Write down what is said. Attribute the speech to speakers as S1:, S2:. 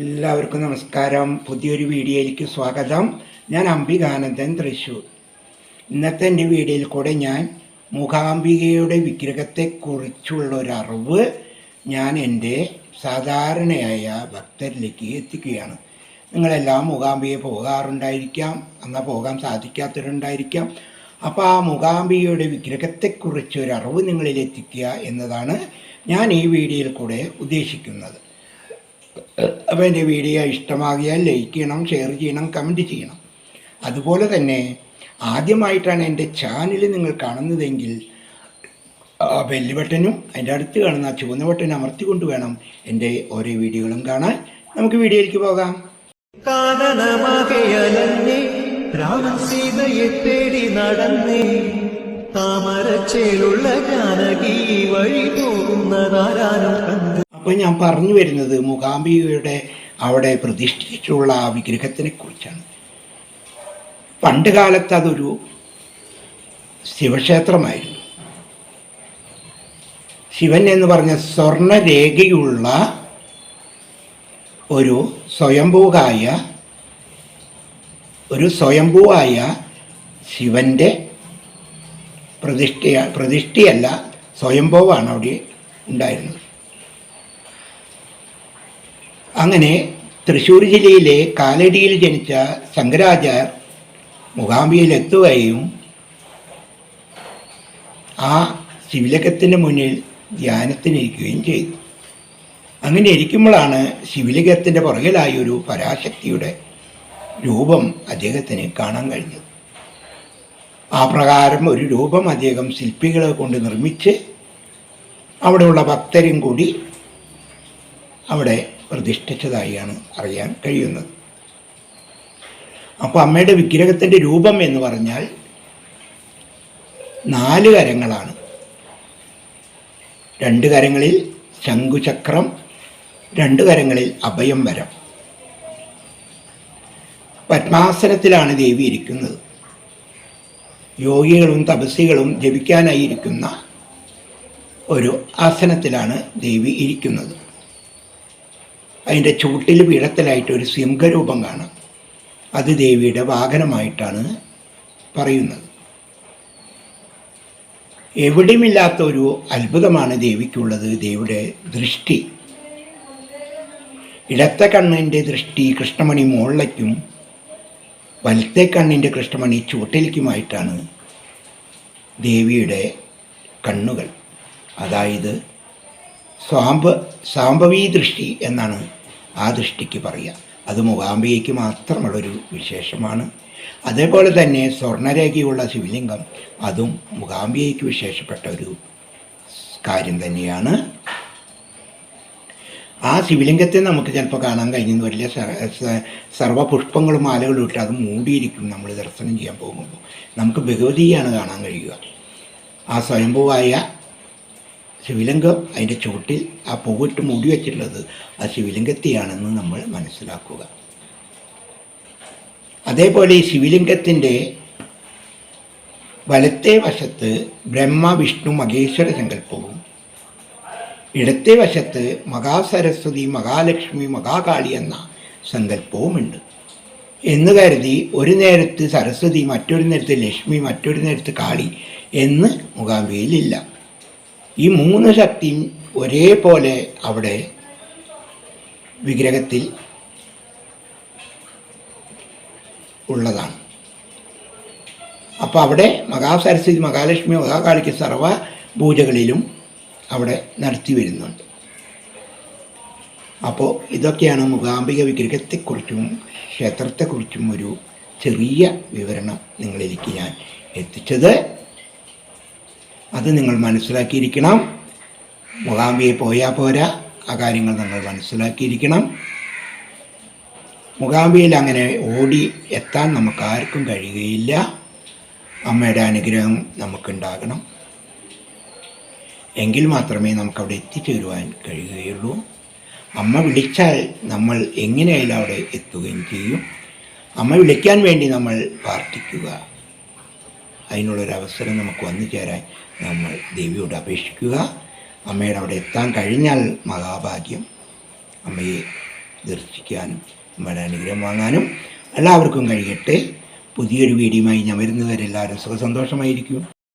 S1: എല്ലാവർക്കും നമസ്കാരം. പുതിയൊരു വീഡിയോയിലേക്ക് സ്വാഗതം. ഞാൻ അംബികാനന്ദൻ തൃശ്ശൂർ ഇന്നത്തെ എന്റെ വീഡിയോയിൽ കൂടെ ഞാൻ മുഖാംബികയുടെ വിഗ്രഹത്തെക്കുറിച്ചുള്ള ഒരു അറിവ് ഞാൻ എന്റെ സാധാരണയായ ഭക്തരിലേക്ക് എത്തിക്കുകയാണ്. നിങ്ങളെല്ലാം മുഖാംബിയെ പോകാറുണ്ടായിരിക്കാം. എന്നാൽ പോകാൻ സാധിക്കാത്തവരുണ്ടായിരിക്കാം. അപ്പോൾ ആ മുഖാംബികയുടെ വിഗ്രഹത്തെക്കുറിച്ച് ഒരു എത്തിക്കുക എന്നതാണ് ഞാൻ ഈ വീഡിയോയിൽ കൂടെ ഉദ്ദേശിക്കുന്നത്. അപ്പോൾ എന്റെ വീഡിയോ ഇഷ്ടമാകിയാൽ ലൈക്ക് ചെയ്യണം ഷെയർ ചെയ്യണം കമന്റ് ചെയ്യണം. അതുപോലെ തന്നെ ആദ്യമായിട്ടാണ് എന്റെ ചാനൽ നിങ്ങൾ കാണുന്നതെങ്കിൽ ആ ബെല്ല് ബട്ടനും അതിന്റെ അടുത്ത് കാണുന്ന ചുവന്ന ബട്ടൺ അമർത്തിക്കൊണ്ട് വേണം എന്റെ ഓരോ വീഡിയോകളും കാണാൻ. നമുക്ക് വീഡിയോയിലേക്ക് പോകാം.
S2: രാവൻ സീതയെ തേടി നടന്നേ. താമരച്ചേലുള്ള ജാനകി വഴി പോകുന്നതാരാനും കണ്ടു
S1: അപ്പോൾ ഞാൻ പറഞ്ഞു വരുന്നത് മൂകാംബികയുടെ അവിടെ പ്രതിഷ്ഠിച്ചിട്ടുള്ള ആ വിഗ്രഹത്തിനെ കുറിച്ചാണ് പണ്ട് കാലത്ത് അതൊരു ശിവക്ഷേത്രമായിരുന്നു. ശിവൻ എന്ന് പറഞ്ഞ സ്വർണരേഖയുള്ള ഒരു സ്വയംഭൂവായ ഒരു സ്വയംഭൂവായ ശിവന്റെ പ്രതിഷ്ഠയ പ്രതിഷ്ഠയല്ല സ്വയംഭവമാണ് അവിടെ ഉണ്ടായിരുന്നത്. അങ്ങനെ തൃശ്ശൂർ ജില്ലയിലെ കാലടിയിൽ ജനിച്ച ശങ്കരാചാർ മുഖാംബിയിലെത്തുകയും ആ ശിവലിംഗത്തിന്റെ മുന്നിൽ ധ്യാനത്തിനിരിക്കുകയും ചെയ്തു. അങ്ങനെ ഇരിക്കുമ്പോഴാണ് ശിവലിംഗത്തിന്റെ പുറകിലായ ഒരു പരാശക്തിയുടെ രൂപം അദ്ദേഹത്തിന് കാണാൻ കഴിഞ്ഞത്. ആ പ്രകാരം ഒരു രൂപം അദ്ദേഹം ശില്പികളെ കൊണ്ട് നിർമ്മിച്ച് അവിടെയുള്ള ഭക്തരും കൂടി അവിടെ പ്രതിഷ്ഠിച്ചതായാണ് അറിയാൻ കഴിയുന്നത്. അപ്പോൾ അമ്മയുടെ വിഗ്രഹത്തിന്റെ രൂപം എന്ന് പറഞ്ഞാൽ നാല് കരങ്ങളാണ്. രണ്ട് കരങ്ങളിൽ ശംഖുചക്രം രണ്ട് കരങ്ങളിൽ അഭയം വരം. പത്മാസനത്തിലാണ് ദേവി ഇരിക്കുന്നത്. യോഗികളും തപസ്സികളും ജപിക്കാനായി ഇരിക്കുന്ന ഒരു ആസനത്തിലാണ് ദേവി ഇരിക്കുന്നത്. അതിന്റെ ചൂട്ടിൽ പീഠത്തിലായിട്ട് ഒരു സിംഹരൂപം കാണാം. അത് ദേവിയുടെ വാഹനമായിട്ടാണ് പറയുന്നത്. എവിടെയുമില്ലാത്ത ഒരു അത്ഭുതമാണ് ദേവിക്കുള്ളത് ദേവിയുടെ ദൃഷ്ടി. ഇടത്തെ കണ്ണിന്റെ ദൃഷ്ടി കൃഷ്ണമണി മുകളിലേക്കും വലത്തെ കണ്ണിന്റെ കൃഷ്ണമണി ചൂട്ടിലേക്കുമായിട്ടാണ് ദേവിയുടെ കണ്ണുകൾ. അതായത് സ്വാംബ സാംഭവീ ദൃഷ്ടി എന്നാണ് ആ ദൃഷ്ടിക്ക് പറയുക. അത് മൂകാംബികയ്ക്ക് മാത്രമുള്ളൊരു വിശേഷമാണ്. അതേപോലെ തന്നെ സ്വർണരേഖയുള്ള ശിവലിംഗം അതും മൂകാംബികയ്ക്ക് വിശേഷപ്പെട്ട ഒരു കാര്യം തന്നെയാണ്. ആ ശിവലിംഗത്തെ നമുക്ക് ചിലപ്പോൾ കാണാൻ കഴിഞ്ഞെന്ന് വരില്ല. സർവപുഷ്പങ്ങളും മാലകളും ഇട്ട് അത് മൂടിയിരിക്കും. നമ്മൾ ദർശനം ചെയ്യാൻ പോകുമ്പോൾ നമുക്ക് ഭഗവതിയാണ് കാണാൻ കഴിയുക. ആ സ്വയംഭൂവായ ശിവലിംഗം അതിന്റെ ചുവട്ടിൽ ആ പൂവിട്ട് മുടി വെച്ചിട്ടുള്ളത് ആ ശിവലിംഗത്തെയാണെന്ന് നമ്മൾ മനസ്സിലാക്കുക. അതേപോലെ ഈ ശിവലിംഗത്തിന്റെ വലത്തെ വശത്ത് ബ്രഹ്മ വിഷ്ണു മഹേശ്വര സങ്കല്പവും ഇടത്തെ വശത്ത് മഹാസരസ്വതി മഹാലക്ഷ്മി മഹാകാളി എന്ന സങ്കല്പവുമുണ്ട് എന്ന് കരുതി ഒരു നേരത്ത് സരസ്വതി മറ്റൊരു നേരത്ത് ലക്ഷ്മി മറ്റൊരു നേരത്ത് കാളി എന്ന് മൂകാംബികയിലില്ല ഈ മൂന്ന് ശക്തിയും ഒരേപോലെ അവിടെ വിഗ്രഹത്തിൽ ഉള്ളതാണ്. അപ്പോൾ അവിടെ മഹാസരസ്വതി മഹാലക്ഷ്മി മഹാകാളിക്ക് സർവ പൂജകളിലും അവിടെ നടത്തി വരുന്നുണ്ട്. അപ്പോൾ ഇതൊക്കെയാണ് മൂകാംബിക വിഗ്രഹത്തെക്കുറിച്ചും ക്ഷേത്രത്തെക്കുറിച്ചും ഒരു ചെറിയ വിവരണം നിങ്ങളിലേക്ക് ഞാൻ എത്തിച്ചത്. അത് നിങ്ങൾ മനസ്സിലാക്കിയിരിക്കണം. മുഖാംബിയെ പോയാൽ പോരാ ആ കാര്യങ്ങൾ നിങ്ങൾ മനസ്സിലാക്കിയിരിക്കണം. മുഖാംബിയിൽ അങ്ങനെ ഓടി എത്താൻ നമുക്ക് ആർക്കും കഴിയുകയില്ല. അമ്മയുടെ അനുഗ്രഹം നമുക്കുണ്ടാകണം. എങ്കിൽ മാത്രമേ നമുക്ക് അവിടെ എത്തിച്ചേരുവാൻ കഴിയുകയുള്ളൂ. അമ്മ വിളിച്ചാൽ നമ്മൾ എങ്ങനെയായാലും അവിടെ എത്തുകയും ചെയ്യും. അമ്മ വിളിക്കാൻ വേണ്ടി നമ്മൾ പ്രാർത്ഥിക്കുക. അതിനുള്ളൊരവസരം നമുക്ക് വന്നു ചേരാൻ നമ്മൾ ദേവിയോട് അപേക്ഷിക്കുക. അമ്മയുടെ അവിടെ എത്താൻ കഴിഞ്ഞാൽ മഹാഭാഗ്യം. അമ്മയെ ദർശിക്കാനും അമ്മയുടെ അനുഗ്രഹം വാങ്ങാനും എല്ലാവർക്കും കഴിയട്ടെ. പുതിയൊരു വീഡിയോയുമായി ഞാൻ വരുന്നവരെല്ലാവരും സുഖസന്തോഷമായിരിക്കും.